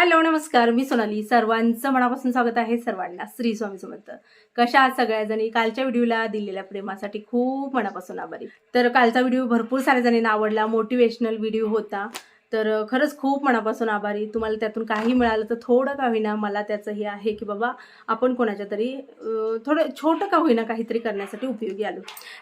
Hello नमस्कार. मी सोनाली. सर्वांचं मनापासून स्वागत आहे सर्वांना श्री स्वामी समर्थ. कशा सगळ्याजणी? कालच्या व्हिडिओला दिलेल्या प्रेमासाठी खूप मनापासून आभारी. तर कालचा व्हिडिओ भरपूर साऱ्या जणींना आवडला. मोटिवेशनल व्हिडिओ होता. तर खरंच खूप मनापासून आभारी. तुम्हाला त्यातून काही मिळालं तर थोडं का होईना मला त्याचं हे आहे की बाबा आपण कोणाच्या तरी थोडं छोटं का होईना काहीतरी करण्यासाठी उपयोगी आलो.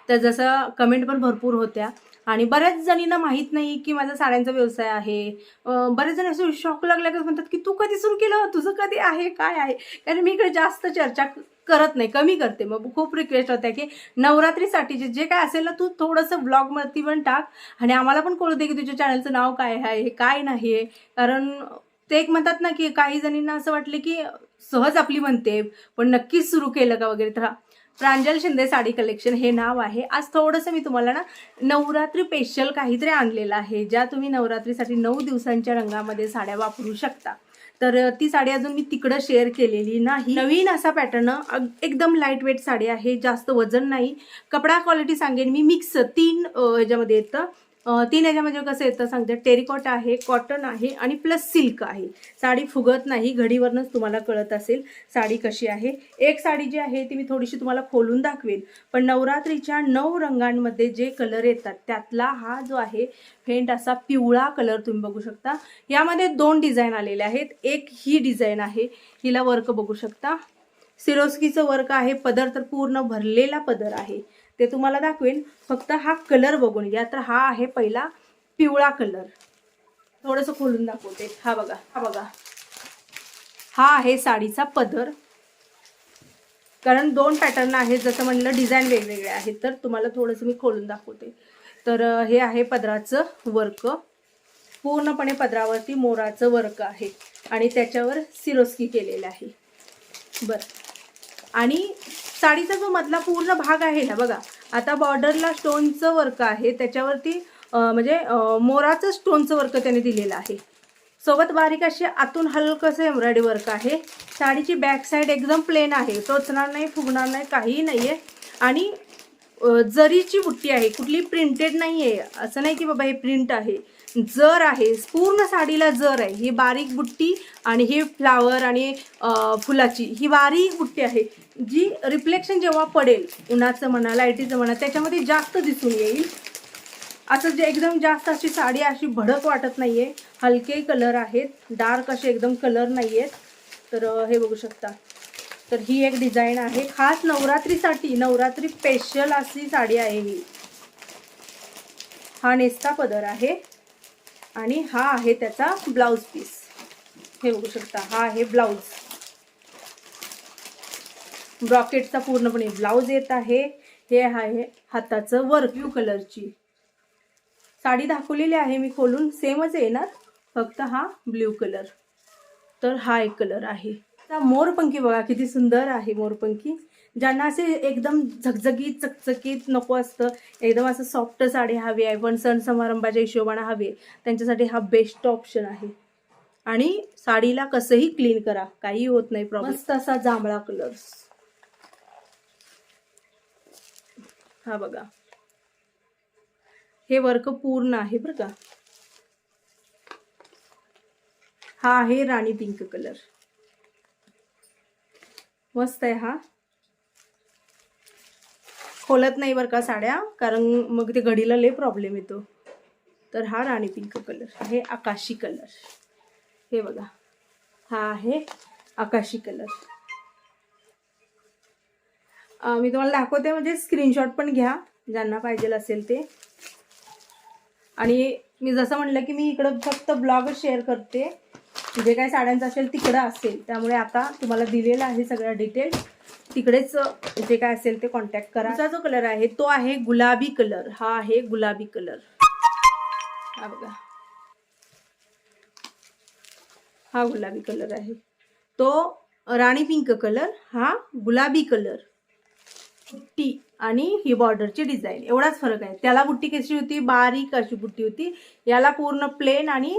तर जसं कमेंट पण भरपूर होत्या. आणि बऱ्याच जणींना माहीत नाही की माझा साड्यांचा व्यवसाय आहे. बरेच जण असे शॉक लागल्यागत म्हणतात की तू कधी सुरू केलं? तुझं कधी आहे? काय आहे? कारण मी इकडे जास्त चर्चा करत नाही. कमी करते. मग खूप रिक्वेस्ट होत्या की नवरात्रीसाठीचे जे काय असेल ना तू थोडंसं ब्लॉगवरती पण टाक आणि आम्हाला पण कळू दे की तुझ्या चॅनलचं नाव काय आहे हे काय नाही आहे. कारण ते एक म्हणतात ना की काही जणींना असं वाटलं की सहज आपली म्हणते पण नक्कीच सुरू केलं का वगैरे? तर प्रांजल शिंदे साडी कलेक्शन हे नाव आहे. आज थोडंसं मी तुम्हाला ना नवरात्री स्पेशल काहीतरी आणलेलं आहे ज्या तुम्ही नवरात्रीसाठी नऊ दिवसांच्या रंगामध्ये साड्या वापरू शकता. तर ती साडी अजून मी तिकडं शेअर केलेली नाही. नवीन असा पॅटर्न एकदम लाइट वेट साडी आहे जास्त वजन नाही. कपडा क्वालिटी सांगेन मी मिक्स तीन ह्याच्यामध्ये येतं. तीन याच्यामध्ये कसं येतं सांगते. टेरिकॉट आहे कॉटन आहे आणि प्लस सिल्क आहे. साडी फुगत नाही घडीवरनंच तुम्हाला कळत असेल साडी कशी आहे. एक साडी जी आहे ती मी थोडीशी तुम्हाला खोलून दाखवेल पण नवरात्रीच्या नऊ रंगांमध्ये जे कलर येतात त्यातला हा जो आहे फेंट असा पिवळा कलर तुम्ही बघू शकता. यामध्ये दोन डिझाईन आलेले आहेत. एक ही डिझाईन आहे. हिला वर्क बघू शकता. सिरोस्कीचं वर्क आहे. पदर तर पूर्ण भरलेला पदर आहे. ते तुम्हाला दाखवेन. फक्त हा कलर बघून घ्या. तर हा आहे पहिला पिवळा कलर थोडंसं खोलून दाखवते. हा बघा हा बघा. हा आहे साडीचा पदर. कारण दोन पॅटर्न आहेत जसं म्हणलं डिझाईन वेगवेगळे आहेत. तर तुम्हाला थोडंसं मी खोलून दाखवते. तर हे आहे पदराचं वर्क. पूर्णपणे पदरावरती मोराचं वर्क आहे. आणि त्याच्यावर सिरोस्की केलेलं आहे. बरं. आणि साडीचा जो मधला पूर्ण भाग आहे ना बघा. आता बॉर्डरला स्टोनचं वर्क आहे. त्याच्यावरती म्हणजे मोराचं स्टोनचं वर्क त्याने दिलेलं आहे. सोबत बारीक अशी आतून हलकंसं एम्ब्रॉयडरी वर्क आहे. साडीची बॅक साईड एकदम प्लेन आहे. टोचणार नाही फुगणार नाही काहीही नाही आहे आणि जरीची बुट्टी आहे. कुठली प्रिंटेड नाही आहे असं नाही की बाबा हे प्रिंट आहे. जर आहे पूर्ण साडीला जर आहे ही बारीक बुट्टी आणि ही फ्लावर आणि फुलाची ही बारीक बुट्टी आहे जी रिफ्लेक्शन जेव्हा पडेल उन्हाचं म्हणा लाईटीचं म्हणा त्याच्यामध्ये जास्त दिसून येईल. असं जे एकदम जास्त अशी साडी अशी भडक वाटत नाहीये हलके कलर आहेत डार्क असे एकदम कलर नाही आहेत तर हे बघू शकता. तर ही एक डिझाईन आहे. खास नवरात्रीसाठी नवरात्री स्पेशल अशी साडी आहे ही. हा नेस्ता पदर आहे. आणि हा आहे त्याचा ब्लाऊज पीस. हे बघू शकता हा आहे ब्लाऊज. ब्रॉकेटचा पूर्णपणे ब्लाऊज येत आहे. हे आहे हाताचं वर्क ब्ल्यू कलरची साडी दाखवलेली आहे मी खोलून सेमच येणार फक्त हा ब्ल्यू कलर तर हा एक कलर आहे. मोरपंखी बघा किती सुंदर आहे मोरपंखी. ज्यांना असे एकदम झगझगीत चकचकीत नको असतं एकदम असं सॉफ्ट साडी हवी आहे पण सण समारंभाच्या हिशोबाने हवे त्यांच्यासाठी हा बेस्ट ऑप्शन आहे. आणि साडीला कसंही क्लीन करा काही होत नाही प्रॉब्लेम मस्त असा जांभळा कलर हा बघा. हे वर्क पूर्ण आहे बरं का. हा आहे राणी पिंक कलर मस्त आहे हा. खोलत नाही बरं का साड्या कारण मग ते घडीला लय प्रॉब्लेम येतो. तर हा राणी पिंक कलर हे आकाशी कलर हे बघा हा आहे आकाशी कलर मी तुम्हाला दाखवते म्हणजे स्क्रीनशॉट पण घ्या ज्यांना पाहिजे असेल ते. आणि मी जसं म्हणलं की मी इकडं फक्त ब्लॉग शेअर करते. जे काय साड्यांचं असेल तिकडं असेल. त्यामुळे आता तुम्हाला दिलेलं आहे सगळं डिटेल तिकडेच जे काय असेल ते कॉन्टॅक्ट करा. जो कलर आहे तो आहे गुलाबी कलर हा आहे गुलाबी कलर हा बघा. हा गुलाबी कलर आहे. तो राणी पिंक कलर हा गुलाबी कलर बुट्टी आणि ही बॉर्डरची डिझाईन एवढाच फरक आहे. त्याला बुट्टी कशी होती? बारीक अशी बुट्टी होती. याला पूर्ण प्लेन आणि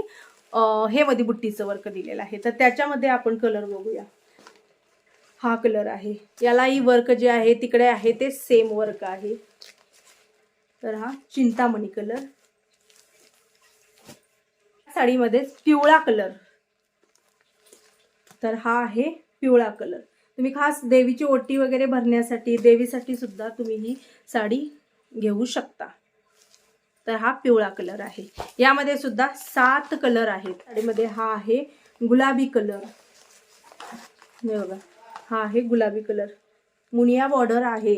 हे मध्ये बुट्टीचं वर्क दिलेलं आहे. तर त्याच्यामध्ये आपण कलर बघूया. हा कलर आहे. यालाही वर्क जे आहे तिकडे आहे ते सेम वर्क आहे. तर हा चिंतामणी कलर साडीमध्ये पिवळा कलर तर हा आहे पिवळा कलर तुम्ही खास देवीची ओटी वगैरे भरण्यासाठी देवीसाठी सुद्धा तुम्ही ही साडी घेऊ शकता. तर हा पिवळा कलर आहे. यामध्ये सुद्धा सात कलर आहेत साडीमध्ये हा आहे गुलाबी कलर. हे बघा हा आहे गुलाबी कलर. मुनिया बॉर्डर आहे.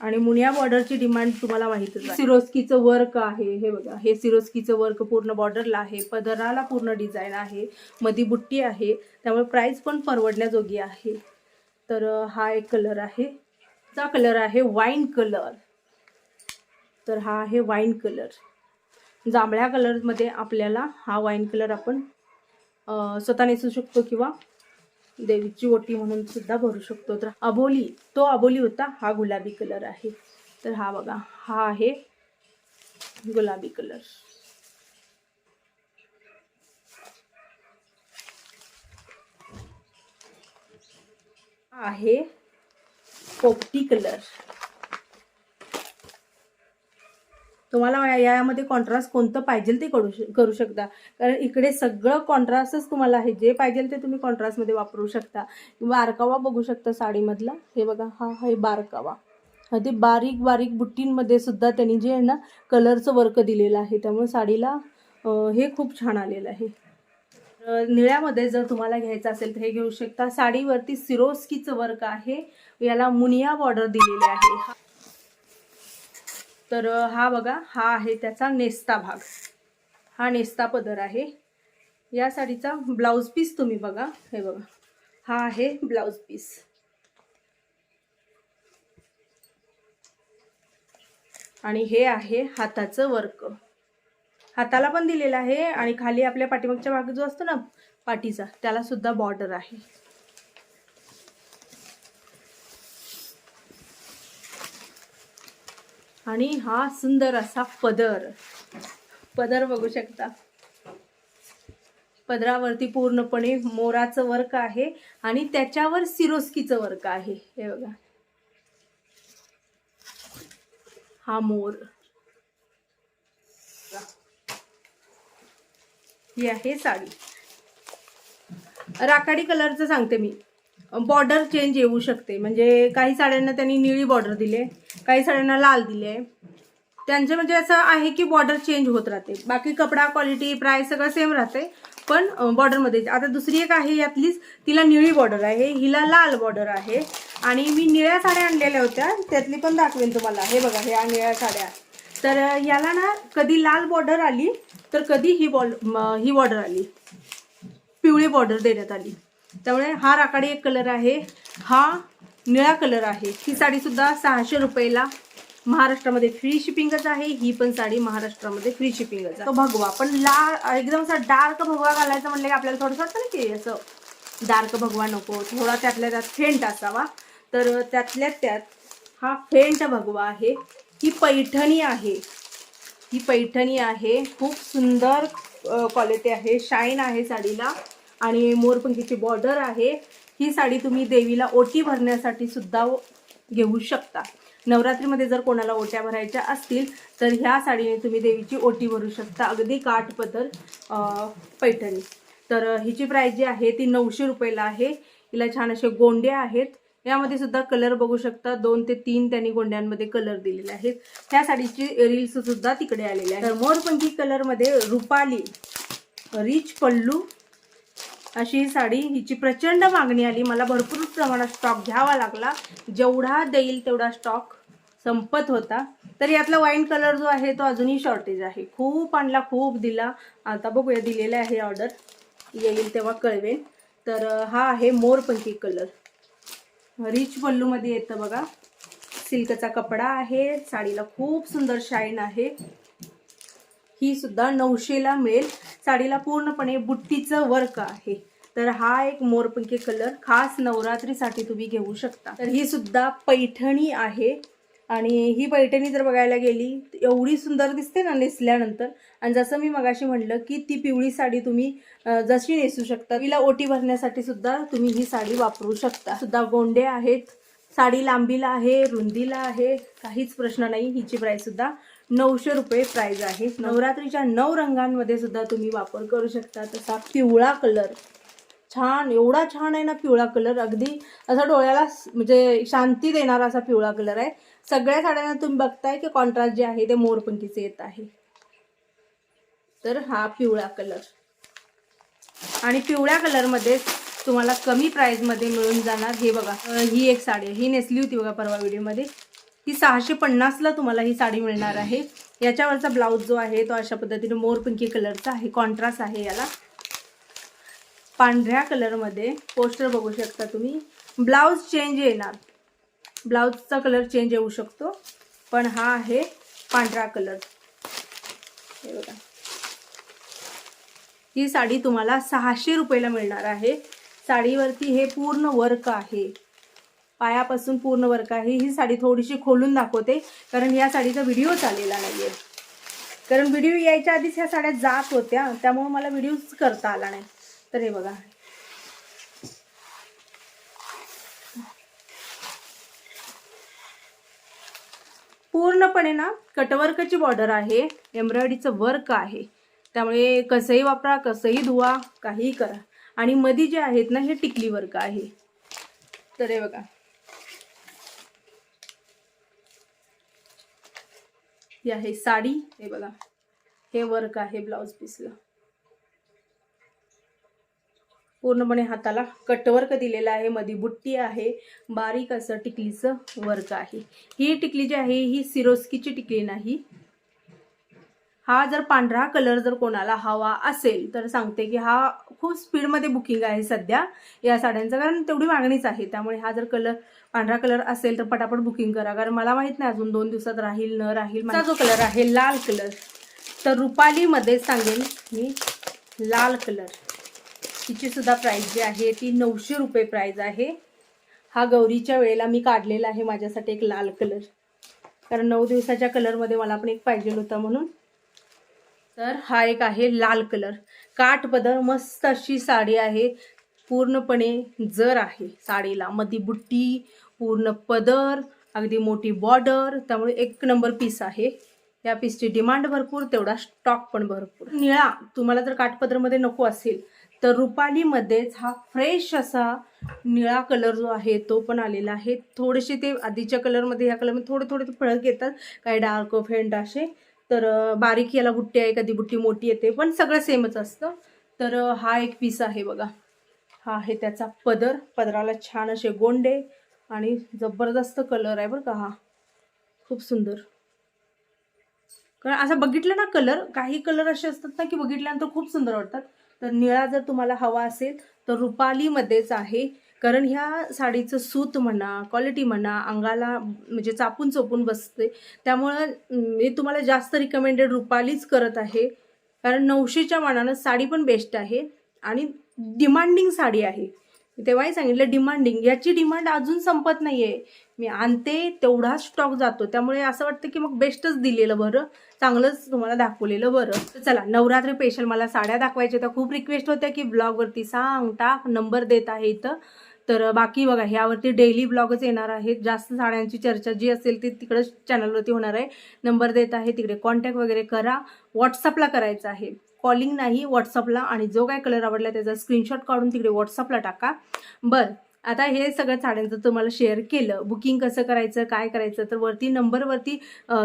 आणि मुनिया बॉर्डरची डिमांड तुम्हाला माहितच सिरोस्कीचं वर्क आहे. हे बघा हे सिरोस्कीचं वर्क पूर्ण बॉर्डरला आहे. पदराला पूर्ण डिझाईन आहे. मधी बुट्टी आहे. त्यामुळे प्राइस पण परवडण्याजोगी आहे. तर हा एक कलर आहे. चा कलर आहे वाईन कलर. तर हा आहे वाईन कलर जांभळ्या कलरमध्ये आपल्याला हा वाईन कलर आपण स्वतः नेसू शकतो किंवा देवीची ओटी म्हणून सुद्धा भरू शकतो. तर अबोली तो अबोली होता हा गुलाबी कलर आहे. तर हा बघा हा आहे गुलाबी कलर आहे पोपटी कलर तुम्हाला या- यामध्ये कॉन्ट्रास्ट कोणतं पाहिजे ते करू श- करू शकता. कारण इकडे सगळं कॉन्ट्रास्टच तुम्हाला आहे. जे पाहिजे ते तुम्ही कॉन्ट्रास्टमध्ये वापरू शकता. बारकावा बघू शकता साडीमधला. हे बघा हा आहे बारकावा. हा ते बारीक बारीक बुट्टींमध्ये सुद्धा त्यांनी जे आहे ना कलरचं वर्क दिलेलं आहे. त्यामुळे साडीला हे खूप छान आलेलं आहे. निळ्यामध्ये जर तुम्हाला घ्यायचं असेल तर हे घेऊ शकता. साडीवरती सिरोस्कीचं वर्क आहे. याला मुनिया बॉर्डर दिलेली आहे. तर हा बघा हा आहे त्याचा नेस्ता भाग. हा नेस्ता पदर आहे. या साडीचा ब्लाऊज पीस तुम्ही बघा. हे बघा. हा आहे ब्लाऊज पीस. आणि हे आहे हाताचं वर्क. हाताला पण दिलेलं आहे आणि खाली आपल्या पाठीमागच्या भाग जो असतो ना पाठीचा त्याला सुद्धा बॉर्डर आहे. आणि हा सुंदर असा पदर. पदर बघू शकता. पदरावरती पूर्णपणे मोराचं वर्क आहे आणि त्याच्यावर सिरोस्कीचं वर्क आहे. हे बघा. हा मोर. ही आहे साडी. राखाडी कलरचं सांगते मी. बॉर्डर चेंज येऊ शकते. म्हणजे काही साड्यांना त्यांनी निळी बॉर्डर दिले काही साड्यांना लाल दिले. त्यांचं म्हणजे असं आहे की बॉर्डर चेंज होत राहते. बाकी कपडा क्वालिटी प्राईस सगळं सेम राहते पण बॉर्डरमध्ये. आता दुसरी एक आहे यातलीच तिला निळी बॉर्डर आहे हिला लाल बॉर्डर आहे. आणि मी निळ्या साड्या आणलेल्या होत्या त्यातली पण दाखवेन तुम्हाला. हे बघा ह्या निळ्या साड्या. तर याला ना कधी लाल बॉर्डर आली तर कधी ही बॉल ही बॉर्डर आली. पिवळी बॉर्डर देण्यात आली. त्यामुळे हा राखाडी एक कलर आहे. हा निळा कलर आहे. ही साडी सुद्धा सहाशे रुपयाला महाराष्ट्रामध्ये फ्री शिपिंगच आहे. ही पण साडी महाराष्ट्रामध्ये फ्री शिपिंगच आहे. तो भगवा पण लाल एकदम असा डार्क भगवा घालायचा म्हणलं की आपल्याला थोडंसं वाटतं ना की असं डार्क भगवा नको थोडा त्यातल्या त्यात फेंट असावा. तर त्यातल्या त्यात हा फेंट भगवा आहे. ही पैठणी आहे. ही पैठणी आहे. खूप सुंदर क्वालिटी आहे. शाईन आहे साडीला. आणि मोरपंखीची बॉर्डर आहे. ही साडी तुम्ही देवीला ओटी भरण्यासाठी सुद्धा घेऊ शकता. नवरात्रीमध्ये जर कोणाला ओट्या भरायच्या असतील तर ह्या साडीने तुम्ही देवीची ओटी भरू शकता. अगदी काठपदर पदर पैठणी. तर हिची प्राईस जी आहे ती नऊशे रुपयाला आहे. हिला छान असे गोंडे आहेत. यामध्ये सुद्धा कलर बघू शकता. दोन ते तीन त्यांनी गोंड्यांमध्ये कलर दिलेले आहेत. ह्या साडीची रील्स सुद्धा तिकडे आलेले आहेत. तर मोरपंखी कलरमध्ये रुपाली रिच पल्लू अशी ही साडी हिची प्रचंड मागणी आली. मला भरपूर प्रमाणात स्टॉक घ्यावा लागला. जेवढा देईल तेवढा स्टॉक संपत होता. तर यातला वाईन कलर जो आहे तो अजूनही शॉर्टेज आहे. खूप आणला खूप दिला. आता बघूया दिलेला आहे ऑर्डर येईल तेव्हा कळवेन. तर हा आहे मोरपंखी कलर रिच पल्लूमध्ये येतं बघा. सिल्कचा कपडा आहे. साडीला खूप सुंदर शाईन आहे. ही सुद्धा नऊशेला मिळेल. साडीला पूर्णपणे बुट्टीचं वर्क आहे. तर हा एक मोरपंखी कलर खास नवरात्रीसाठी तुम्ही घेऊ शकता. तर ही सुद्धा पैठणी आहे. आणि ही पैठणी जर बघायला गेली एवढी सुंदर दिसते ना नेसल्यानंतर. आणि जसं मी मगाशी म्हणलं की ती पिवळी साडी तुम्ही जशी नेसू शकता तिला ओटी भरण्यासाठी सुद्धा तुम्ही ही साडी वापरू शकता. सुद्धा गोंडे आहेत. साडी लांबीला आहे रुंदीला आहे. काहीच प्रश्न नाही. हिची प्राईस सुद्धा नऊशे रुपये प्राइस आहे. नवरात्रीच्या नऊ रंगांमध्ये सुद्धा तुम्ही वापर करू शकता. तसा पिवळा कलर छान एवढा छान आहे ना पिवळा कलर अगदी असा डोळ्याला म्हणजे शांती देणारा असा पिवळा कलर आहे. सगळ्या साड्यांना तुम्ही बघताय की कॉन्ट्रास्ट जे आहे ते मोरपंखीचे येत आहे. तर हा पिवळा कलर आणि पिवळ्या कलरमध्ये तुम्हाला कमी प्राईजमध्ये मिळून जाणार हे बघा. ही एक साडी आहे. ही नेसली होती बघा परवा व्हिडिओमध्ये ही सहाशे पन्नासला तुम्हाला ही साडी मिळणार आहे. याच्यावरचा ब्लाऊज जो आहे तो अशा पद्धतीने मोरपंखी कलरचा आहे. कॉन्ट्रास्ट आहे याला. पांढऱ्या कलरमध्ये पोस्टर बघू शकता तुम्ही. ब्लाऊज चेंज येणार. ब्लाऊजचा कलर चेंज येऊ शकतो. पण हा आहे पांढरा कलर हे बघा. ही साडी तुम्हाला सहाशे रुपयाला मिळणार आहे. साडीवरती हे पूर्ण वर्क आहे. पायापासून पूर्ण वर्क आहे ही साडी थोडीशी खोलून दाखवते कारण या साडीचा व्हिडिओ चाललेला नाही आहे कारण व्हिडिओ यायच्या आधीच ह्या साड्या जात होत्या त्यामुळे मला व्हिडिओच करता आला नाही. तर हे बघा. पूर्णपणे ना कटवर्कची बॉर्डर आहे एम्ब्रॉयडरीचं वर्क आहे. त्यामुळे कसंही वापरा कसंही धुवा काहीही करा. आणि मध्ये जे आहेत ना हे टिकली वर्क आहे. तर हे बघा. ही आहे साडी. हे बघा. हे वर्क आहे ब्लाऊज पीसला. पूर्णपणे हाताला कटवर्क दिलेला आहे. मध्ये बुट्टी आहे. बारीक असं टिकलीचं वर्क आहे. ही टिकली जी आहे ही सिरोस्कीची टिकली नाही. हा जर पांढरा कलर जर कोणाला हवा असेल तर सांगते की हा खूप स्पीडमध्ये बुकिंग आहे सध्या या साड्यांचं. कारण तेवढी मागणीच आहे. त्यामुळे हा जर कलर पांढरा कलर असेल तर पटापट बुकिंग करा. कारण मला माहीत नाही अजून दोन दिवसात राहील न राहील. माझा जो कलर आहे लाल कलर. तर रुपालीमध्ये सांगेन मी लाल कलर. तिची सुद्धा प्राईस जी आहे ती नऊशे रुपये प्राईज आहे. हा गौरीच्या वेळेला मी काढलेला आहे माझ्यासाठी एक लाल कलर. कारण नऊ दिवसाच्या कलरमध्ये मला पण एक पाहिजे होता म्हणून. तर हा एक आहे लाल कलर. काठ बदल मस्त अशी साडी आहे. पूर्णपणे जर आहे. साडीला मधी बुट्टी पूर्ण पदर अगदी मोठी बॉर्डर त्यामुळे एक नंबर पीस आहे. या पीसची डिमांड भरपूर तेवढा स्टॉक पण भरपूर. निळा तुम्हाला जर काठपदरमध्ये नको असेल तर रुपालीमध्येच हा फ्रेश असा निळा कलर जो आहे तो पण आलेला आहे. थोडेसे ते आधीच्या कलरमध्ये ह्या कलरमध्ये थोडे थोडे ते फळक येतात. काही डार्क फेंट असे. तर बारीक याला बुट्टी आहे कधी बुट्टी मोठी येते पण सगळं सेमच असतं. तर हा एक पीस आहे बघा. हा आहे त्याचा पदर. पदराला छान असे गोंडे आणि जबरदस्त कलर आहे बरं का हा. खूप सुंदर. कारण असं बघितलं ना कलर काही कलर असे असतात ना की बघितल्यानंतर खूप सुंदर वाटतात. तर निळा जर तुम्हाला हवा असेल तर रुपालीमध्येच आहे. कारण ह्या साडीचं सूत म्हणा क्वालिटी म्हणा अंगाला म्हणजे चापून चोपून बसते. त्यामुळं मी तुम्हाला जास्त रिकमेंडेड रुपालीच करत आहे. कारण नऊशेच्या मानानं साडी पण बेस्ट आहे. आणि डिमांडिंग साडी आहे. तेव्हाही सांगितलं डिमांडिंग याची डिमांड अजून संपत नाही आहे मी आणते तेवढा स्टॉक जातो. त्यामुळे असं वाटतं की मग बेस्टच दिलेलं बरं. चांगलंच तुम्हाला दाखवलेलं बरं. चला नवरात्री स्पेशल मला साड्या दाखवायच्या तर खूप रिक्वेस्ट होत्या की ब्लॉगवरती सांग टाक नंबर देत आहे इथं. तर बाकी बघा ह्यावरती डेली ब्लॉगच येणार आहेत. जास्त साड्यांची चर्चा जी असेल ती तिकडंच चॅनलवरती होणार आहे. नंबर देत आहे तिकडे कॉन्टॅक्ट वगैरे करा. व्हॉट्सअपला करायचं आहे. कॉलिंग नाही व्हॉट्सअपला आणि जो काय कलर आवडला त्याचा स्क्रीनशॉट काढून तिकडे व्हॉट्सअपला टाका. बरं आता हे सगळं साड्यांचं तुम्हाला शेअर केलं. बुकिंग कसं करायचं काय करायचं तर वरती नंबरवरती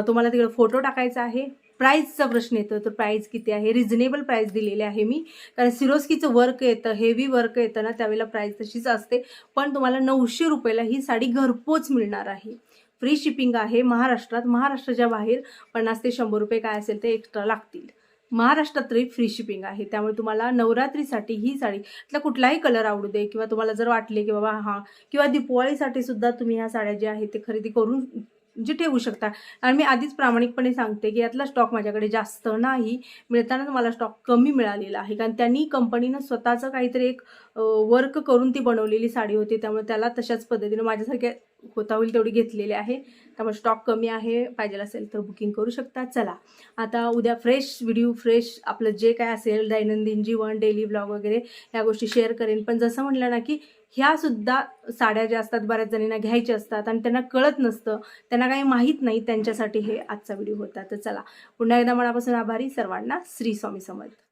तुम्हाला तिकडे फोटो टाकायचा आहे. प्राईजचा प्रश्न येतो तर प्राईज किती आहे? रिझनेबल प्राईज दिलेले आहे मी. कारण सिरोस्कीचं वर्क येतं हेवी वर्क येतं ना त्यावेळेला प्राईज तशीच असते. पण तुम्हाला नऊशे रुपयाला ही साडी घरपोच मिळणार आहे. फ्री शिपिंग आहे महाराष्ट्रात. महाराष्ट्राच्या बाहेर पन्नास ते शंभर रुपये काय असेल ते एक्स्ट्रा लागतील. महाराष्ट्रात तरी फ्री शिपिंग आहे. त्यामुळे तुम्हाला नवरात्रीसाठी ही साडी त्यातला कुठलाही कलर आवडू दे किंवा तुम्हाला जर वाटले की बाबा हा किंवा दिपवाळीसाठी सुद्धा तुम्ही ह्या साड्या ज्या आहेत ते खरेदी करून जे ठेवू शकता. आणि मी आधीच प्रामाणिकपणे सांगते की यातला स्टॉक माझ्याकडे जास्त नाही मिळताना मला स्टॉक कमी मिळालेला आहे. कारण त्यांनी कंपनीनं स्वतःचं काहीतरी एक वर्क करून ती बनवलेली साडी होती त्यामुळे त्याला तशाच पद्धतीनं माझ्यासारख्या होता होईल तेवढी घेतलेली आहे. त्यामुळे स्टॉक कमी आहे. पाहिजे असेल तर बुकिंग करू शकता. चला. आता उद्या फ्रेश व्हिडिओ फ्रेश आपलं जे काय असेल दैनंदिन जीवन डेली ब्लॉग वगैरे ह्या गोष्टी शेअर करेन. पण जसं म्हटलं ना की ह्या सुद्धा साड्या ज्या असतात बऱ्याच जणींना घ्यायच्या असतात आणि त्यांना कळत नसतं. त्यांना काही माहीत नाही त्यांच्यासाठी हे आजचा व्हिडिओ होता. तर चला. पुन्हा एकदा मनापासून आभारी. सर्वांना श्री स्वामी समर्थ.